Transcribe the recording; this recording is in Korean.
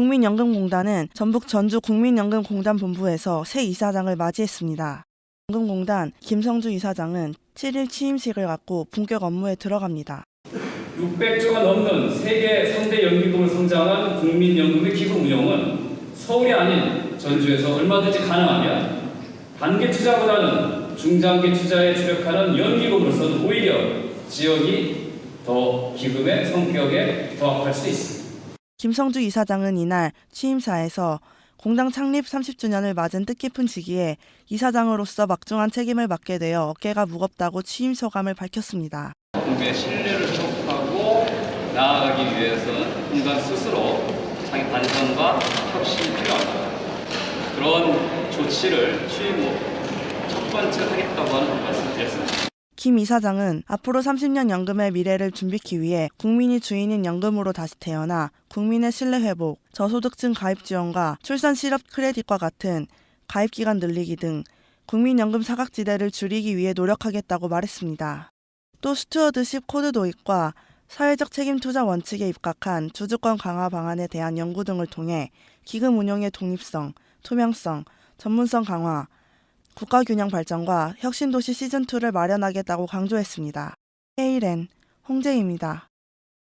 국민연금공단은 전북 전주 국민연금공단 본부에서 새 이사장을 맞이했습니다. 연금공단 김성주 이사장은 7일 취임식을 갖고 본격 업무에 들어갑니다. 600조가 넘는 세계 3대 연기금을 성장한 국민연금의 기부 운영은 서울이 아닌 전주에서 얼마든지 가능하며 단기 투자보다는 중장기 투자에 주력하는 연기금으로서는 오히려 지역이 더 기금의 성격에 부합할 수 있습니다. 김성주 이사장은 이날 취임사에서 공당 창립 30주년을 맞은 뜻깊은 시기에 이사장으로서 막중한 책임을 맡게 되어 어깨가 무겁다고 취임 소감을 밝혔습니다. 공의 신뢰를 회복하고 나아가기 위해서는 공단 스스로 자기 반성과 혁신이 필요합니다. 그런 조치를 취임 후 첫 번째 하겠다고 하는 말씀드렸습니다. 김 이사장은 앞으로 30년 연금의 미래를 준비하기 위해 국민이 주인인 연금으로 다시 태어나 국민의 신뢰 회복, 저소득층 가입 지원과 출산 실업 크레딧과 같은 가입 기간 늘리기 등 국민연금 사각지대를 줄이기 위해 노력하겠다고 말했습니다. 또 스튜어드십 코드 도입과 사회적 책임 투자 원칙에 입각한 주주권 강화 방안에 대한 연구 등을 통해 기금 운용의 독립성, 투명성, 전문성 강화, 국가 균형 발전과 혁신도시 시즌2를 마련하겠다고 강조했습니다. K랜 홍재입니다.